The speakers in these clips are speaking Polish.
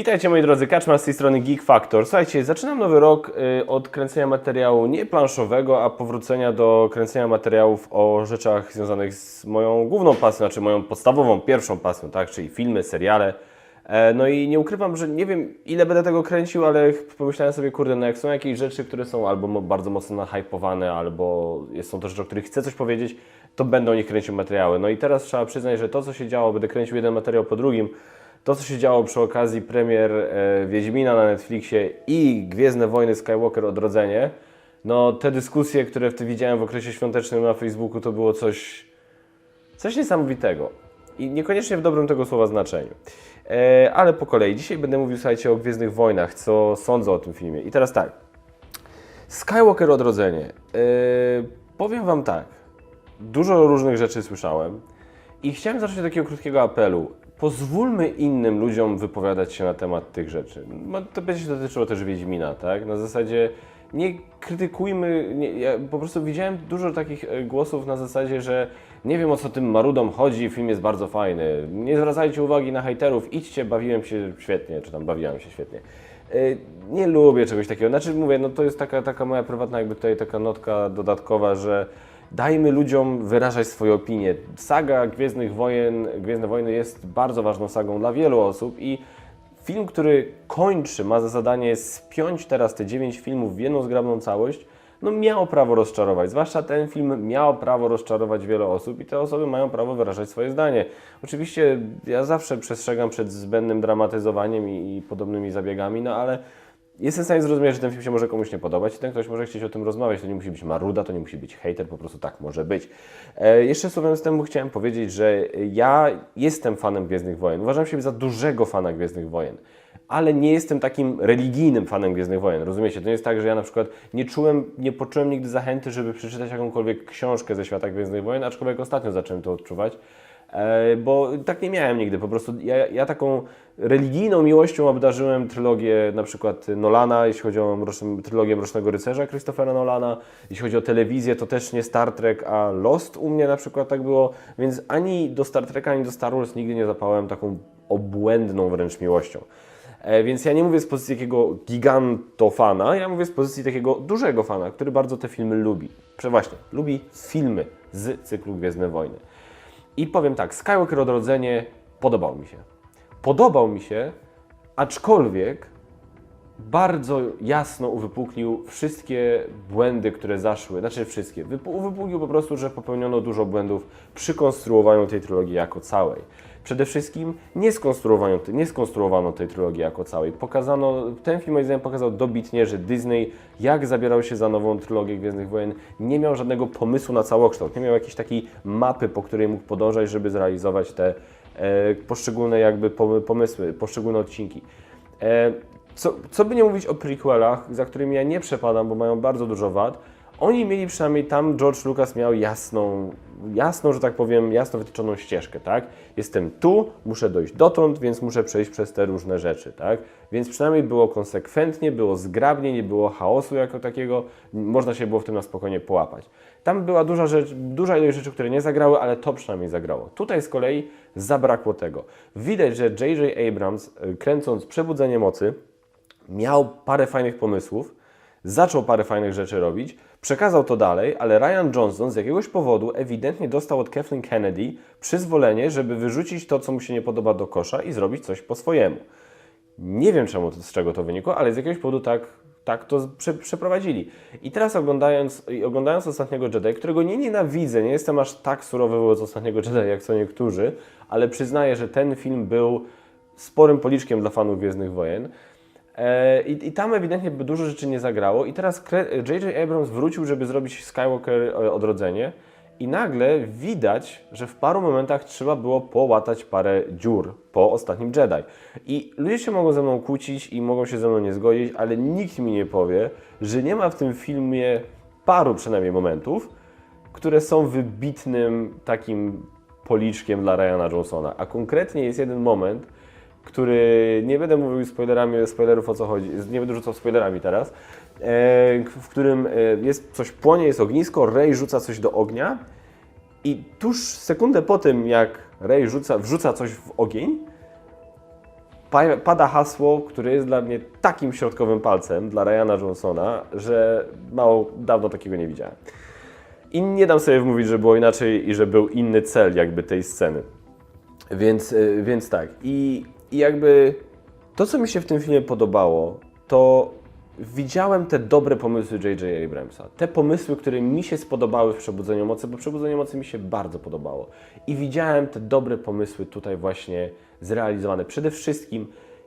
Witajcie moi drodzy, Kaczmar z tej strony Geek Factor. Słuchajcie, zaczynam nowy rok y, od kręcenia materiału nie planszowego, a powrócenia do kręcenia materiałów o rzeczach związanych z moją główną pasją, znaczy moją podstawową, pierwszą pasją, tak, czyli filmy, seriale. E, No i nie ukrywam, że nie wiem ile będę tego kręcił, ale pomyślałem sobie, kurde, no jak są jakieś rzeczy, które są albo bardzo mocno nahypowane, albo są to rzeczy, o których chcę coś powiedzieć, to będę o nich kręcił materiały. No i teraz trzeba przyznać, że to co się działo, będę kręcił jeden materiał po drugim, to, co się działo przy okazji premier e, Wiedźmina na Netflixie i Gwiezdne Wojny Skywalker Odrodzenie, no te dyskusje, które wtedy widziałem w okresie świątecznym na Facebooku, to było coś, coś niesamowitego. I niekoniecznie w dobrym tego słowa znaczeniu. E, ale po kolei. Dzisiaj będę mówił, słuchajcie, o Gwiezdnych Wojnach, co sądzę o tym filmie. I teraz tak. Skywalker Odrodzenie. E, powiem Wam tak. Dużo różnych rzeczy słyszałem. I chciałem zacząć od takiego krótkiego apelu. Pozwólmy innym ludziom wypowiadać się na temat tych rzeczy. No, to będzie się dotyczyło też Wiedźmina, tak? Na zasadzie nie krytykujmy. Nie, ja po prostu widziałem dużo takich e, głosów na zasadzie, że nie wiem o co tym marudom chodzi, film jest bardzo fajny. Nie zwracajcie uwagi na hejterów, idźcie, bawiłem się świetnie, czy tam bawiłem się świetnie. E, Nie lubię czegoś takiego. Znaczy mówię, no to jest taka, taka moja prywatna jakby tutaj taka notka dodatkowa, że dajmy ludziom wyrażać swoje opinie. Saga Gwiezdnych Wojen, Gwiezdne Wojny jest bardzo ważną sagą dla wielu osób i film, który kończy, ma za zadanie spiąć teraz te 9 filmów w jedną zgrabną całość, no miał prawo rozczarować. Zwłaszcza ten film miał prawo rozczarować wiele osób i te osoby mają prawo wyrażać swoje zdanie. Oczywiście ja zawsze przestrzegam przed zbędnym dramatyzowaniem i, i podobnymi zabiegami, no ale Jestem w stanie zrozumieć, że ten film się może komuś nie podobać i ten ktoś może chcieć o tym rozmawiać. To nie musi być maruda, to nie musi być hater, po prostu tak może być. E, jeszcze słowem wstępu chciałem powiedzieć, że ja jestem fanem Gwiezdnych Wojen. Uważam siebie za dużego fana Gwiezdnych Wojen. Ale nie jestem takim religijnym fanem Gwiezdnych Wojen, rozumiecie? To nie jest tak, że ja na przykład nie czułem, nie poczułem nigdy zachęty, żeby przeczytać jakąkolwiek książkę ze świata Gwiezdnych Wojen, aczkolwiek ostatnio zacząłem to odczuwać. E, bo tak nie miałem nigdy. Po prostu ja, ja taką religijną miłością obdarzyłem trylogię na przykład Nolana, jeśli chodzi o mroczną, trylogię Mrocznego Rycerza Christophera Nolana. Jeśli chodzi o telewizję, to też nie Star Trek, a Lost u mnie na przykład tak było. Więc ani do Star Treka, ani do Star Wars nigdy nie zapałem taką obłędną wręcz miłością. E, Więc ja nie mówię z pozycji takiego gigantofana, ja mówię z pozycji takiego dużego fana, który bardzo te filmy lubi. Prze- Właśnie, lubi filmy z cyklu Gwiezdne Wojny. I powiem tak, Skywalker Odrodzenie podobał mi się. Podobał mi się, aczkolwiek bardzo jasno uwypuklił wszystkie błędy, które zaszły. Znaczy wszystkie. Wypu- Uwypuklił po prostu, że popełniono dużo błędów przy konstruowaniu tej trylogii jako całej. Przede wszystkim nie skonstruowano, nie skonstruowano tej trylogii jako całej. Pokazano, ten film moim zdaniem pokazał dobitnie, że Disney jak zabierał się za nową trylogię Gwiezdnych Wojen, nie miał żadnego pomysłu na całokształt, nie miał jakiejś takiej mapy, po której mógł podążać, żeby zrealizować te e, poszczególne jakby pom- pomysły, poszczególne odcinki. E, co, co by nie mówić o prequelach, za którymi ja nie przepadam, bo mają bardzo dużo wad, oni mieli przynajmniej tam, George Lucas miał jasną, jasną, że tak powiem, jasno wytyczoną ścieżkę, tak? Jestem tu, muszę dojść dotąd, więc muszę przejść przez te różne rzeczy, tak? Więc przynajmniej było konsekwentnie, było zgrabnie, nie było chaosu jako takiego, można się było w tym na spokojnie połapać. Tam była duża, rzecz, duża ilość rzeczy, które nie zagrały, ale to przynajmniej zagrało. Tutaj z kolei zabrakło tego. Widać, że J.J. Abrams, y, kręcąc Przebudzenie Mocy, miał parę fajnych pomysłów, zaczął parę fajnych rzeczy robić, przekazał to dalej, ale Ryan Johnson z jakiegoś powodu ewidentnie dostał od Kathleen Kennedy przyzwolenie, żeby wyrzucić to, co mu się nie podoba do kosza i zrobić coś po swojemu. Nie wiem czemu, z czego to wynikło, ale z jakiegoś powodu tak, tak to prze, przeprowadzili. I teraz oglądając, oglądając Ostatniego Jedi, którego nie nienawidzę, nie jestem aż tak surowy wobec Ostatniego Jedi, jak są niektórzy, ale przyznaję, że ten film był sporym policzkiem dla fanów Gwiezdnych Wojen. E, I, I tam ewidentnie dużo rzeczy nie zagrało. I teraz J.J. Abrams wrócił, żeby zrobić Skywalker e, odrodzenie. I nagle widać, że w paru momentach trzeba było połatać parę dziur po ostatnim Jedi. I ludzie się mogą ze mną kłócić i mogą się ze mną nie zgodzić, ale nikt mi nie powie, że nie ma w tym filmie paru przynajmniej momentów, które są wybitnym takim policzkiem dla Ryana Johnsona. A konkretnie jest jeden moment, który nie będę mówił spoilerami, spoilerów o co chodzi, nie będę rzucał spoilerami teraz, e, w którym e, jest coś płonie, jest ognisko, Rey rzuca coś do ognia i tuż sekundę po tym, jak Rey rzuca, wrzuca coś w ogień, pa- pada hasło, które jest dla mnie takim środkowym palcem dla Ryana Johnsona, że mało dawno takiego nie widziałem. I nie dam sobie wmówić, że było inaczej i że był inny cel jakby tej sceny. Więc, y, więc tak. I, I jakby to, co mi się w tym filmie podobało, to widziałem te dobre pomysły J.J. Abramsa. Te pomysły, które mi się spodobały w Przebudzeniu Mocy, bo Przebudzenie Mocy mi się bardzo podobało. I widziałem te dobre pomysły tutaj właśnie zrealizowane. Przede wszystkim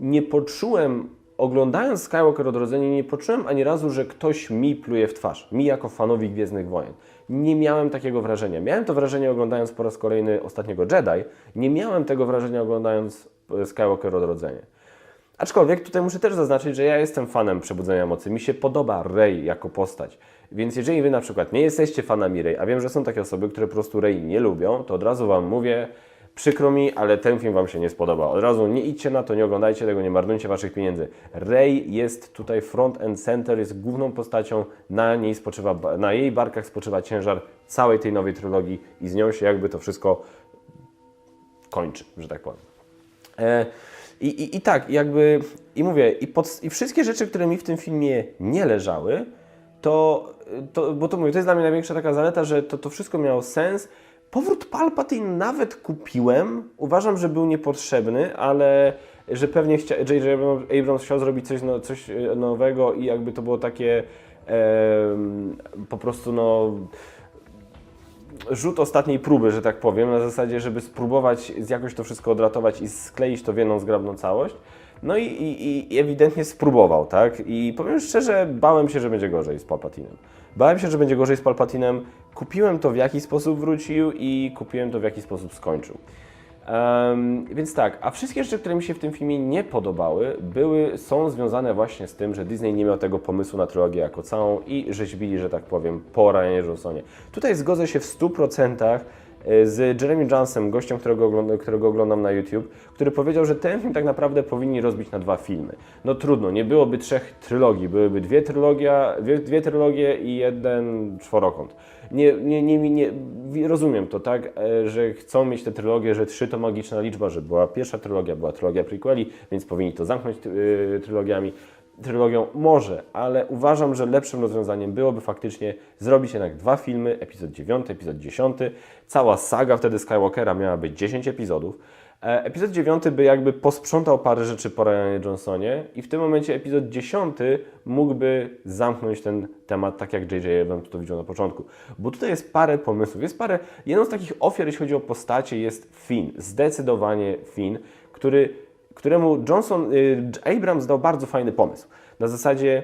nie poczułem, oglądając Skywalker Odrodzenie, nie poczułem ani razu, że ktoś mi pluje w twarz. Mi jako fanowi Gwiezdnych Wojen. Nie miałem takiego wrażenia. Miałem to wrażenie oglądając po raz kolejny Ostatniego Jedi. Nie miałem tego wrażenia oglądając Skywalker Odrodzenie. Aczkolwiek tutaj muszę też zaznaczyć, że ja jestem fanem Przebudzenia Mocy. Mi się podoba Rey jako postać. Więc jeżeli Wy na przykład nie jesteście fanami Rey, a wiem, że są takie osoby, które po prostu Rey nie lubią, to od razu Wam mówię, przykro mi, ale ten film Wam się nie spodoba. Od razu nie idźcie na to, nie oglądajcie tego, nie marnujcie Waszych pieniędzy. Rey jest tutaj front and center, jest główną postacią, na, niej spoczywa, na jej barkach spoczywa ciężar całej tej nowej trylogii i z nią się jakby to wszystko kończy, że tak powiem. E, i, i, I tak, jakby, i mówię, i, pod, i wszystkie rzeczy, które mi w tym filmie nie leżały, to, to, bo to mówię, to jest dla mnie największa taka zaleta, że to, to wszystko miało sens. Powrót Palpatine nawet kupiłem, uważam, że był niepotrzebny, ale że pewnie chcia, J.J. Abrams chciał zrobić coś, no, coś e, nowego i jakby to było takie em, po prostu no rzut ostatniej próby, że tak powiem, na zasadzie, żeby spróbować jakoś to wszystko odratować i skleić to w jedną zgrabną całość. No i, i, i ewidentnie spróbował, tak? I powiem szczerze, bałem się, że będzie gorzej z Palpatinem. Bałem się, że będzie gorzej z Palpatinem. Kupiłem to, w jaki sposób wrócił i kupiłem to, w jaki sposób skończył. Em, więc tak, a wszystkie rzeczy, które mi się w tym filmie nie podobały, były, są związane właśnie z tym, że Disney nie miał tego pomysłu na trylogię jako całą i rzeźbili, że tak powiem, po Ryanie Johnsonie. Tutaj zgodzę się w 100% z Jeremy Johnsonem, gościem, którego, oglądam, którego oglądam na YouTube, który powiedział, że ten film tak naprawdę powinni rozbić na dwa filmy. No trudno, nie byłoby trzech trylogii, byłyby dwie, trylogia, dwie, dwie trylogie i jeden czworokąt. Nie, nie, nie, nie, rozumiem to, tak, e, że chcą mieć tę trylogię, że trzy to magiczna liczba, że była pierwsza trylogia, była trylogia prequeli, więc powinni to zamknąć y, trylogiami trylogią może, ale uważam, że lepszym rozwiązaniem byłoby faktycznie zrobić jednak dwa filmy, epizod 9, epizod 10. Cała saga wtedy Skywalkera miała być 10 epizodów. E, Epizod 9 by jakby posprzątał parę rzeczy po Ryanie Johnsonie i w tym momencie epizod 10 mógłby zamknąć ten temat tak jak J.J. Abrams to widział na początku. Bo tutaj jest parę pomysłów, jest parę, jedną z takich ofiar, jeśli chodzi o postacie jest Finn, zdecydowanie Finn, który któremu Johnson, y, Abrams dał bardzo fajny pomysł. Na zasadzie,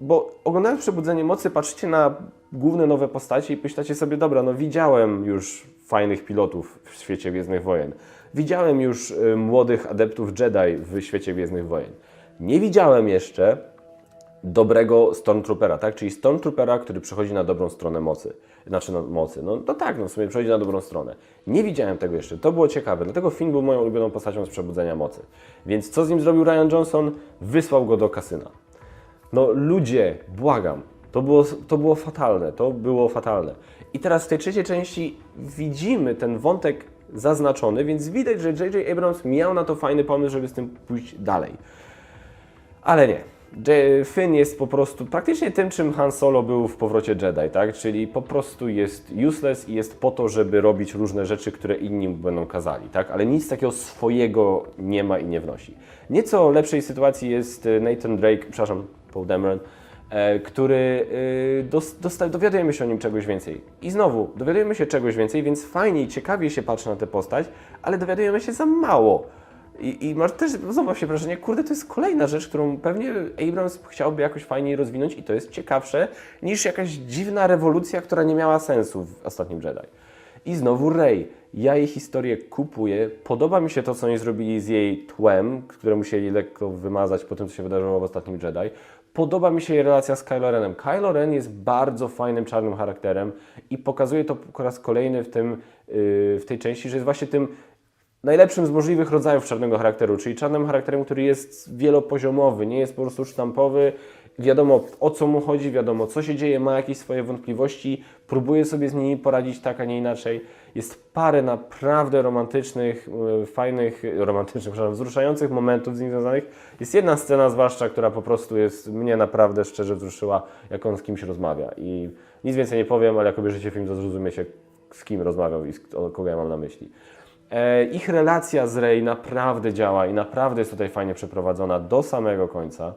bo oglądając Przebudzenie Mocy, patrzycie na główne nowe postacie i myślacie sobie, dobra, no widziałem już fajnych pilotów w świecie Gwiezdnych Wojen. Widziałem już y, młodych adeptów Jedi w świecie Gwiezdnych Wojen. Nie widziałem jeszcze dobrego Stormtroopera, tak? Czyli Stormtroopera, który przechodzi na dobrą stronę mocy. Znaczy no, mocy. No to tak, no w sumie przechodzi na dobrą stronę. Nie widziałem tego jeszcze. To było ciekawe. Dlatego film był moją ulubioną postacią z Przebudzenia Mocy. Więc co z nim zrobił Ryan Johnson? Wysłał go do kasyna. No ludzie, błagam. To było, to było fatalne. To było fatalne. I teraz w tej trzeciej części widzimy ten wątek zaznaczony, więc widać, że J.J. Abrams miał na to fajny pomysł, żeby z tym pójść dalej. Ale nie. Finn jest po prostu praktycznie tym, czym Han Solo był w powrocie Jedi, tak? Czyli po prostu jest useless i jest po to, żeby robić różne rzeczy, które inni mu będą kazali, tak? Ale nic takiego swojego nie ma i nie wnosi. Nieco lepszej sytuacji jest e, Nathan Drake, przepraszam, Paul Dameron, który e, dos, dosta, dowiadujemy się o nim czegoś więcej. I znowu, dowiadujemy się czegoś więcej, więc fajniej, ciekawie się patrzy na tę postać, ale dowiadujemy się za mało. I, I masz też znowu się wrażenie, kurde, to jest kolejna rzecz, którą pewnie Abrams chciałby jakoś fajniej rozwinąć i to jest ciekawsze niż jakaś dziwna rewolucja, która nie miała sensu w ostatnim Jedi. I znowu Rey. Ja jej historię kupuję. Podoba mi się to, co oni zrobili z jej tłem, które musieli lekko wymazać po tym, co się wydarzyło w ostatnim Jedi. Podoba mi się jej relacja z Kylo Renem. Kylo Ren jest bardzo fajnym, czarnym charakterem i pokazuje to po raz kolejny w, tym, yy, w tej części, że jest właśnie tym najlepszym z możliwych rodzajów czarnego charakteru, czyli czarnym charakterem, który jest wielopoziomowy, nie jest po prostu sztampowy wiadomo o co mu chodzi, wiadomo co się dzieje, ma jakieś swoje wątpliwości, próbuje sobie z nimi poradzić tak, a nie inaczej. Jest parę naprawdę romantycznych, e, fajnych, romantycznych, przepraszam, wzruszających momentów z nim związanych. Jest jedna scena zwłaszcza, która po prostu jest, mnie naprawdę szczerze wzruszyła, jak on z kimś rozmawia. I nic więcej nie powiem, ale jak obejrzycie film, to zrozumiecie, z kim rozmawiał i o kogo ja mam na myśli. E, ich relacja z Rey naprawdę działa i naprawdę jest tutaj fajnie przeprowadzona do samego końca.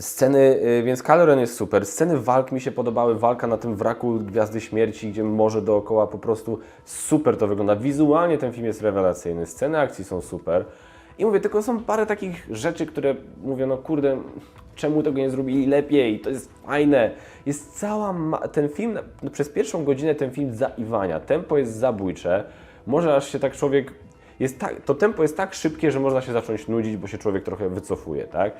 Sceny, y, więc Kylo Ren jest super. Sceny walk mi się podobały. Walka na tym wraku Gwiazdy Śmierci, gdzie morze dookoła, po prostu super to wygląda. Wizualnie ten film jest rewelacyjny. Sceny akcji są super. I mówię, tylko są parę takich rzeczy, które mówię, no kurde, czemu tego nie zrobili lepiej? To jest fajne. Jest cała, ten film, no, przez pierwszą godzinę ten film zaiwania. Tempo jest zabójcze. Może aż się tak człowiek jest tak, to tempo jest tak szybkie, że można się zacząć nudzić, bo się człowiek trochę wycofuje, tak?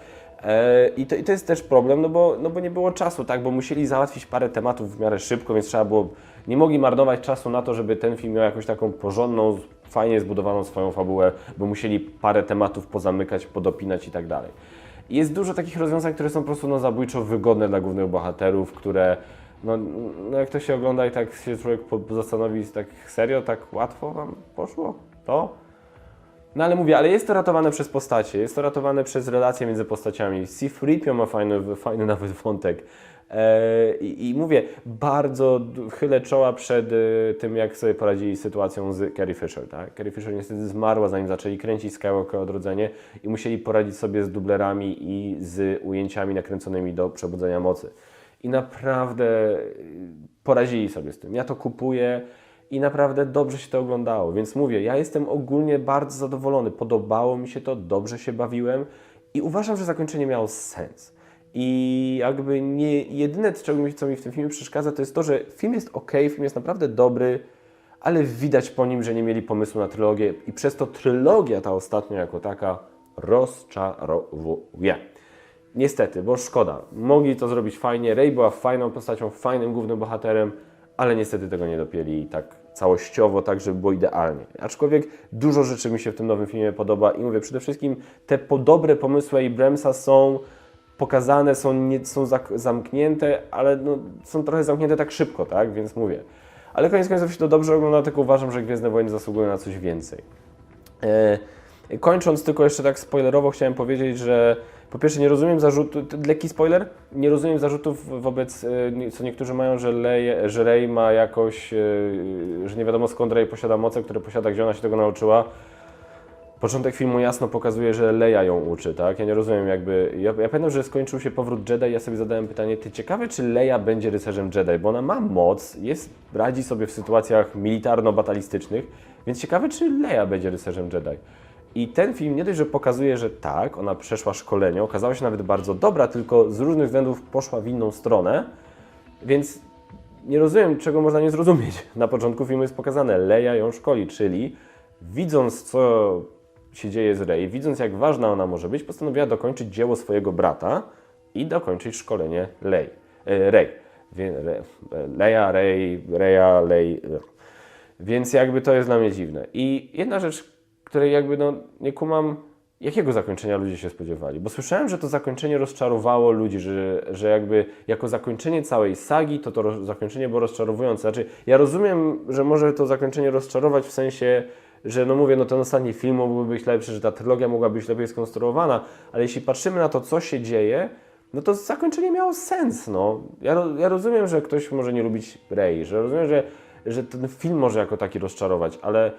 E, I, to, I to jest też problem, no bo, no bo nie było czasu, tak? Bo musieli załatwić parę tematów w miarę szybko, więc trzeba było, nie mogli marnować czasu na to, żeby ten film miał jakąś taką porządną, fajnie zbudowaną swoją fabułę, bo musieli parę tematów pozamykać, podopinać i tak dalej. Jest dużo takich rozwiązań, które są po prostu no, zabójczo wygodne dla głównych bohaterów, które no, no jak to się ogląda i tak się człowiek zastanowi, tak serio, tak łatwo wam poszło to? No ale mówię, ale jest to ratowane przez postacie, jest to ratowane przez relacje między postaciami. C-3PO ma fajny, fajny nawet wątek. E, i, I mówię, bardzo chylę czoła przed e, tym, jak sobie poradzili z sytuacją z Carrie Fisher. Tak? Carrie Fisher niestety zmarła, zanim zaczęli kręcić Skywalker Odrodzenie i musieli poradzić sobie z dublerami i z ujęciami nakręconymi do Przebudzenia Mocy. I naprawdę y, poradzili sobie z tym. Ja to kupuję i naprawdę dobrze się to oglądało. Więc mówię, ja jestem ogólnie bardzo zadowolony. Podobało mi się to, dobrze się bawiłem i uważam, że zakończenie miało sens. I jakby nie, jedyne, co mi w tym filmie przeszkadza, to jest to, że film jest ok, film jest naprawdę dobry, ale widać po nim, że nie mieli pomysłu na trylogię i przez to trylogia ta ostatnia jako taka rozczarowuje. Niestety, bo szkoda. Mogli to zrobić fajnie. Rey była fajną postacią, fajnym głównym bohaterem, ale niestety tego nie dopięli tak całościowo, tak żeby było idealnie. Aczkolwiek dużo rzeczy mi się w tym nowym filmie podoba i mówię, przede wszystkim te po dobre pomysły Abramsa są pokazane, są, nie, są zamknięte, ale no, są trochę zamknięte tak szybko, tak? Więc mówię. Ale koniec końców się to dobrze ogląda, tylko uważam, że Gwiezdne Wojny zasługują na coś więcej. E, Kończąc tylko jeszcze tak spoilerowo chciałem powiedzieć, że po pierwsze nie rozumiem zarzutu, t- lekki spoiler, nie rozumiem zarzutów wobec, e, co niektórzy mają, że, Lej, że Rey ma jakoś, e, że nie wiadomo skąd Rey posiada moce, które posiada, gdzie ona się tego nauczyła. Początek filmu jasno pokazuje, że Leia ją uczy, tak? Ja nie rozumiem jakby, ja, ja pamiętam, że skończył się powrót Jedi, ja sobie zadałem pytanie, ty ciekawe czy Leia będzie rycerzem Jedi, bo ona ma moc, jest, radzi sobie w sytuacjach militarno-batalistycznych, więc ciekawe czy Leia będzie rycerzem Jedi. I ten film nie dość, że pokazuje, że tak, ona przeszła szkolenie, okazała się nawet bardzo dobra, tylko z różnych względów poszła w inną stronę, więc nie rozumiem, czego można nie zrozumieć. Na początku filmu jest pokazane, Leia ją szkoli, czyli widząc, co się dzieje z Rey, widząc, jak ważna ona może być, postanowiła dokończyć dzieło swojego brata i dokończyć szkolenie Lei. E, Rey. Re, Leia, Rey, Reya, Lei. Więc jakby to jest dla mnie dziwne. I jedna rzecz, której jakby no nie kumam, jakiego zakończenia ludzie się spodziewali. Bo słyszałem, że to zakończenie rozczarowało ludzi, że, że jakby jako zakończenie całej sagi, to to roz, zakończenie było rozczarowujące. Znaczy, ja rozumiem, że może to zakończenie rozczarować w sensie, że no mówię, no ten ostatni film mógłby być lepszy, że ta trylogia mogła być lepiej skonstruowana, ale jeśli patrzymy na to, co się dzieje, no to zakończenie miało sens, no. Ja, ja rozumiem, że ktoś może nie lubić Rey, że rozumiem, że, że ten film może jako taki rozczarować, ale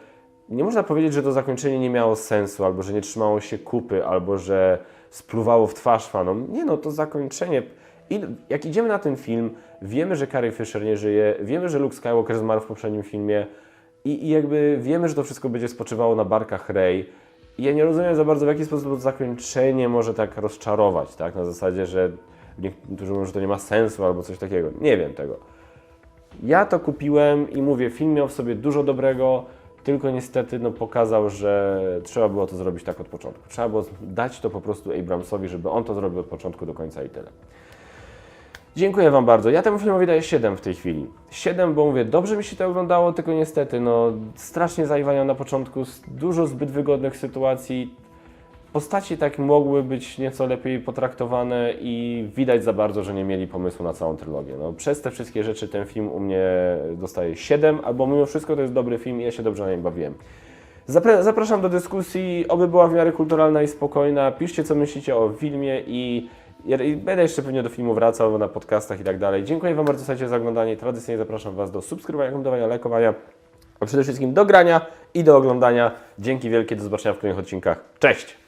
nie można powiedzieć, że to zakończenie nie miało sensu, albo że nie trzymało się kupy, albo że spluwało w twarz fanom. Nie no, to zakończenie... I jak idziemy na ten film, wiemy, że Carrie Fisher nie żyje, wiemy, że Luke Skywalker zmarł w poprzednim filmie i, i jakby wiemy, że to wszystko będzie spoczywało na barkach Rey. I ja nie rozumiem za bardzo, w jaki sposób to zakończenie może tak rozczarować, tak? Na zasadzie, że niektórzy mówią, że to nie ma sensu albo coś takiego. Nie wiem tego. Ja to kupiłem i mówię, film miał w sobie dużo dobrego, tylko niestety no, pokazał, że trzeba było to zrobić tak od początku. Trzeba było dać to po prostu Abramsowi, żeby on to zrobił od początku do końca i tyle. Dziękuję Wam bardzo. Ja temu filmowi daję 7 w tej chwili. 7, bo mówię, dobrze mi się to oglądało, tylko niestety, no, strasznie zaiwają na początku, dużo zbyt wygodnych sytuacji. Postaci tak mogły być nieco lepiej potraktowane i widać za bardzo, że nie mieli pomysłu na całą trylogię. No, przez te wszystkie rzeczy ten film u mnie dostaje 7, albo mimo wszystko to jest dobry film i ja się dobrze na nim bawiłem. Zapra- Zapraszam do dyskusji, oby była w miarę kulturalna i spokojna. Piszcie, co myślicie o filmie i, i będę jeszcze pewnie do filmu wracał na podcastach i tak dalej. Dziękuję Wam bardzo słuchajcie, za oglądanie. Tradycyjnie zapraszam Was do subskrybowania, komentowania, lajkowania, a przede wszystkim do grania i do oglądania. Dzięki wielkie, do zobaczenia w kolejnych odcinkach. Cześć!